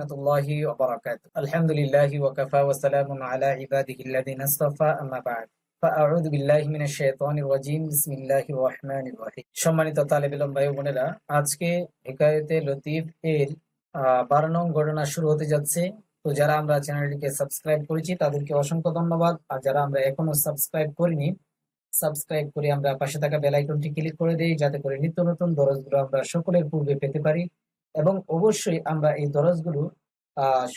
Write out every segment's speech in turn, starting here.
ورحمة الله وبركاته الحمد لله وكفى وسلام على عباده الذين اصطفى أما بعد فأعوذ بالله من الشيطان الرجيم بسم الله الرحمن الرحيم সম্মানিত তালেব ইলম ভাই ও বোনেরা আজকে হিকায়তে লতিফ এর আহ, বারো নং ঘটনা শুরু হতে যাচ্ছে তো যারা আমরা চ্যানেলটিকে সাবস্ক্রাইব করেছি তাদেরকে অসংখ্য ধন্যবাদ আর যারা আমরা এখনো সাবস্ক্রাইব করিনি সাবস্ক্রাইব করে আমরা পাশে থাকা বেল আইকনটি ক্লিক করে দেই যাতে করে নিত্য নতুন দরজগুলো আমরা সকলের পূর্বে পেতে পারি এবং অবশ্যই আমরা এই দরজগুলো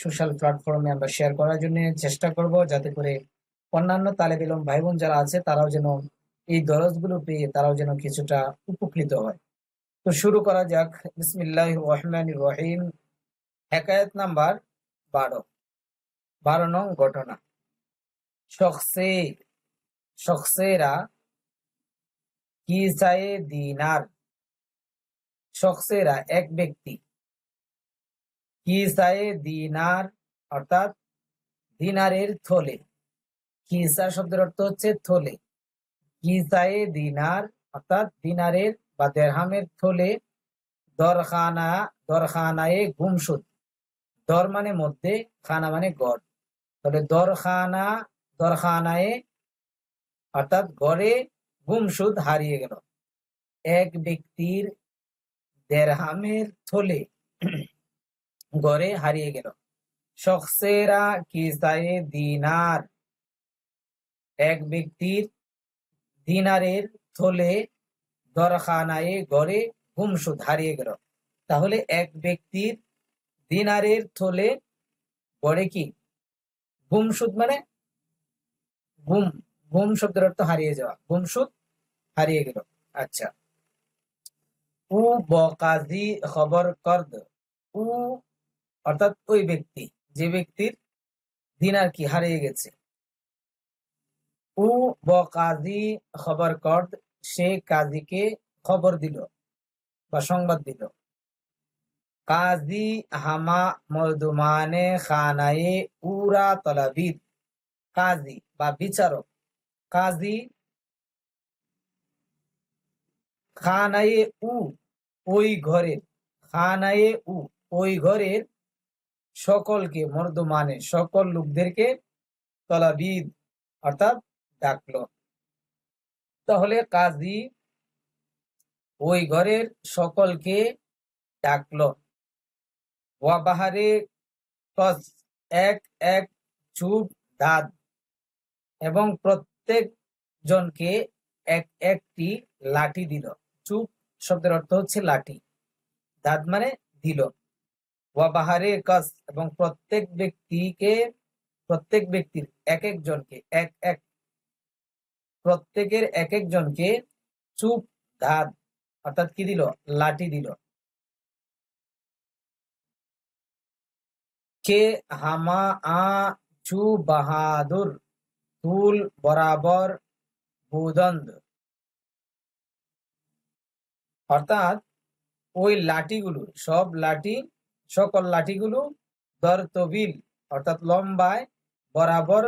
সোশ্যাল প্ল্যাটফর্মে আমরা শেয়ার করার জন্য চেষ্টা করব যাতে করে অন্যান্য তালেব ইলম ভাই বোন যারা আছে তারাও যেন এই দরজগুলো পেয়ে তারাও যেন কিছুটা উপকৃত হয়। তো শুরু করা যাক। বিসমিল্লাহ রহমান রহিম। নাম্বার বারো। বারো নং ঘটনা। শখসে, শখসেরা কিসায়ে দিনার? শখসেরা এক ব্যক্তি। কিসায়ে দিনার, অর্থাৎ দিনারের থলে। কিসা শব্দের অর্থ হচ্ছে থলে। কিসায়ে দিনার, অর্থাৎ দিনারের বা দেড়হামের থলে, দরখানা, দরখানায়ে গুমসুদ দর মানে মধ্যে, খানা মানে গড়। তাহলে দরখানা, দরখানায়ে, অর্থাৎ গড়ে গুমসুদ হারিয়ে গেল। এক ব্যক্তির দেড়হামের থলে গড়ে হারিয়ে গেল। শখসেরা কিসায়ে দিনার। এক ব্যক্তির দিনারের থলে দরখানায় গড়ে গুমসুদ হারিয়ে গেল। তাহলে এক ব্যক্তির দিনারের থলে গড়ে কি? গুমসুদ মানে গুম গুম শব্দের অর্থ হারিয়ে যাওয়া। গুমসুদ হারিয়ে গেল। আচ্ছা। উ বকাজি খবর করদ। উ অর্থাৎ ওই ব্যক্তি, যে ব্যক্তির দিনার কি হারিয়ে গেছে। উ বকাজি খবর করদ সে কাজীকে খবর দিল বা সংবাদ দিল। কাজী হামা মর্দুমানে খানায়ে উরা তলাবিদ। কাজী বা বিচারক। কাজী খানায়ে উ, ওই ঘরের। খানায়ে উ, ওই ঘরের সকলকে মর্দমানে সকল লোকদেরকে তলাবিদ অর্থাৎ ডাকলো। তাহলে কাজী ওই ঘরের সকলকে ডাকলো। ওয়াবাহারে কস এক এক চুপ দাঁত এবং প্রত্যেক জনকে এক একটি লাঠি দিল। চুপ শব্দের অর্থ হচ্ছে লাঠি। দাঁত মানে দিল। ওয়াবাহারে কস এবং প্রত্যেক ব্যক্তিকে, প্রত্যেক ব্যক্তির এক এক জনকে এক এক প্রত্যেকের এক এক জনকে চুপ ধাত অর্থাৎ কি দিল? লাঠি দিল। কে হামা আ চু বাহাদুর তুল বরাবর বুদন্দ। অর্থাৎ ওই লাঠিগুলো, সব লাঠি সকল লাঠিগুলো দরতবিল, অর্থাৎ লম্বায় বরাবর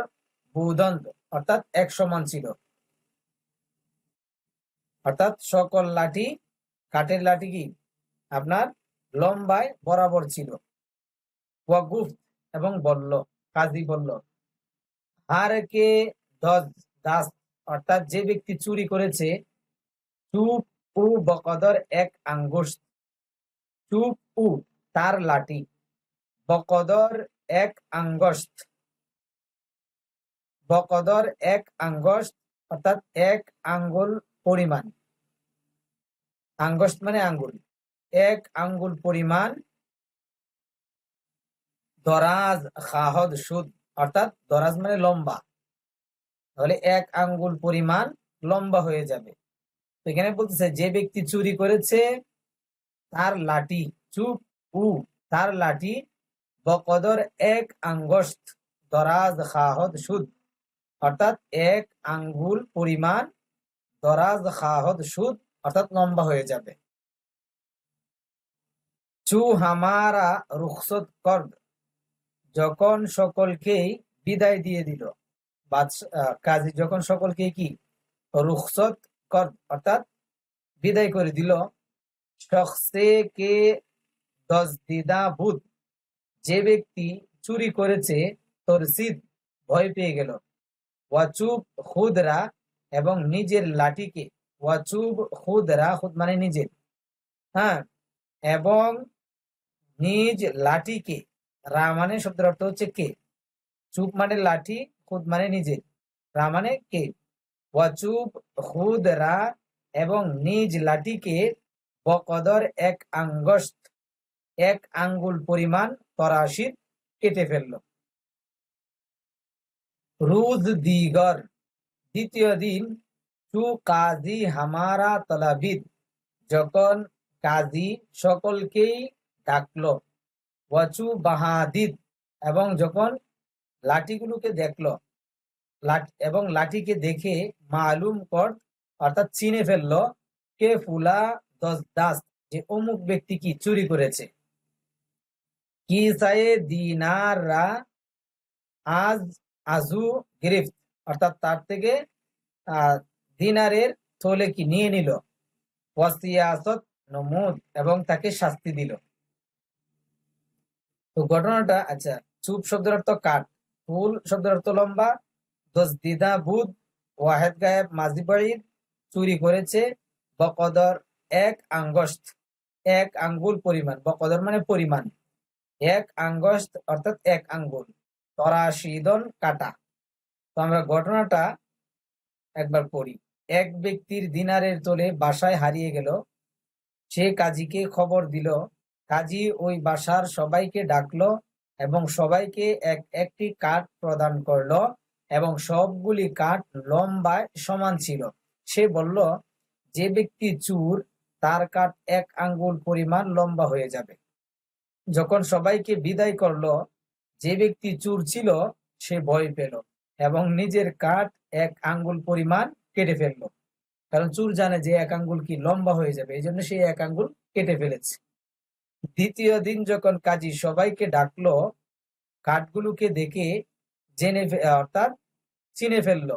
বুদন্দ অর্থাৎ এক সমান ছিল। অর্থাৎ সকল লাঠি, কাঠের লাঠি কি? আপনার লম্বায় বরাবর ছিল। এবং বলল, কাজী বলল। হারকে দশ দাস অর্থাৎ যে ব্যক্তি চুরি করেছে, চুপ উ বকদর এক আঙ্গুশ। চুপ উ তার লাঠি। বকদর এক আঙ্গস্ত বকদর এক আঙ্গস্ত অর্থাৎ এক আঙ্গুল পরিমাণ। আঙ্গস্ত মানে আঙ্গুল। এক আঙ্গুল পরিমাণ দরাজ, খাহদ, সুদ, অর্থাৎ দরাজ মানে লম্বা। তাহলে এক আঙ্গুল পরিমাণ লম্বা হয়ে যাবে। এখানে বলতেছে, যে ব্যক্তি চুরি করেছে, তার লাঠি চুপ উ তার লাঠি বকদর এক আঙ্গস্ত দরাজ খাহদ সুদ অর্থাৎ এক আঙ্গুল পরিমাণ দরাজ খাহদ সুদ অর্থাৎ লম্বা হয়ে যাবে। চু হামারা রুখসত করদ যখন সকলকেই বিদায় দিয়ে দিল। কাজী যখন সকলকে কি? রুখসত কর অর্থাৎ বিদায় করে দিল। শখসে কে দশ দিদা বুধ। যে ব্যক্তি চুরি করেছে, তোর সিদ ভয় পেয়ে গেল। ওয়াচুব খুদরা এবং নিজের লাঠিকে। ওয়াচুব খুদরা খুদ মানে নিজের। হ্যাঁ এবং নিজ লাঠিকে। রা মানে শব্দের অর্থ হচ্ছে কে। চুপ মানে লাঠি খুদ মানে নিজের। রা মানে কে? ওয়াচুব খুদরা এবং নিজ লাঠিকে বকদর এক আঙ্গস্ত। এক আঙ্গুল পরিমাণ তরাশির কেটে ফেলল। রুজ দিগর, দ্বিতীয় দিন, চু কাজী হামারা তলাবিদ, যখন কাজী সকলকেই ডাকলো, ওয়াচু বাহাদিদ, এবং যখন লাঠিগুলোকে দেখল এবং লাঠিকে দেখে মালুম কর, অর্থাৎ চিনে ফেলল, কে ফুলা দশ দাস, যে অমুক ব্যক্তি কি চুরি করেছে? কি সায়ে দিনাররা আজ আজু গ্রিফত, অর্থাৎ তার থেকে দিনারের নিয়ে নিল? ওয়াসিয়াসত নমুদ, এবং তাকে শাস্তি দিল। তো ঘটনাটা আচ্ছা চুপ শব্দের অর্থ কাঠ, ফুল শব্দের অর্থ লম্বা, দোষ দিদা বুধ, ওয়াহেদ গায়েব মাঝি বাড়ির চুরি করেছে, বকদর এক আঙ্গস্ত, এক আঙ্গুল পরিমাণ, বকদর মানে পরিমাণ। এক আঙ্গস্ত অর্থাৎ এক আঙ্গুল। তরাশিদন কাটা। তো আমরা ঘটনাটা একবার পড়ি। এক ব্যক্তির দিনারের তোলে বাসায় হারিয়ে গেল। সে কাজীকে খবর দিল, কাজী, ওই বাসার সবাইকে ডাকলো এবং সবাইকে এক একটি কাঠ প্রদান করল এবং সবগুলি কাঠ লম্বায় সমান ছিল। সে বলল, যে ব্যক্তি চুর, তার কাঠ এক আঙ্গুল পরিমাণ লম্বা হয়ে যাবে। যখন সবাইকে বিদায় করল, যে ব্যক্তি চুর ছিল, সে ভয় পেল এবং নিজের কাঠ এক আঙ্গুল পরিমাণ কেটে ফেলল। কারণ চুর জানে যে এক আঙ্গুল কি লম্বা হয়ে যাবে, এই জন্য সে এক আঙ্গুল কেটে ফেলেছে। দ্বিতীয় দিন যখন কাজী সবাইকে ডাকলো, কাঠগুলোকে দেখে জেনে অর্থাৎ চিনে ফেলল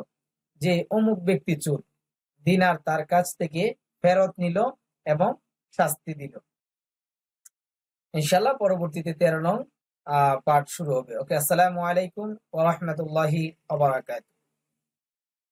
যে অমুক ব্যক্তি চুর। দিনার তার কাছ থেকে ফেরত নিল এবং শাস্তি দিল। ইনশাল্লাহ পরবর্তীতে তেরো নং পাঠ শুরু হবে। ওকে আসসালামু আলাইকুম ওরহমতুল্লাহি বারাকাতুহু।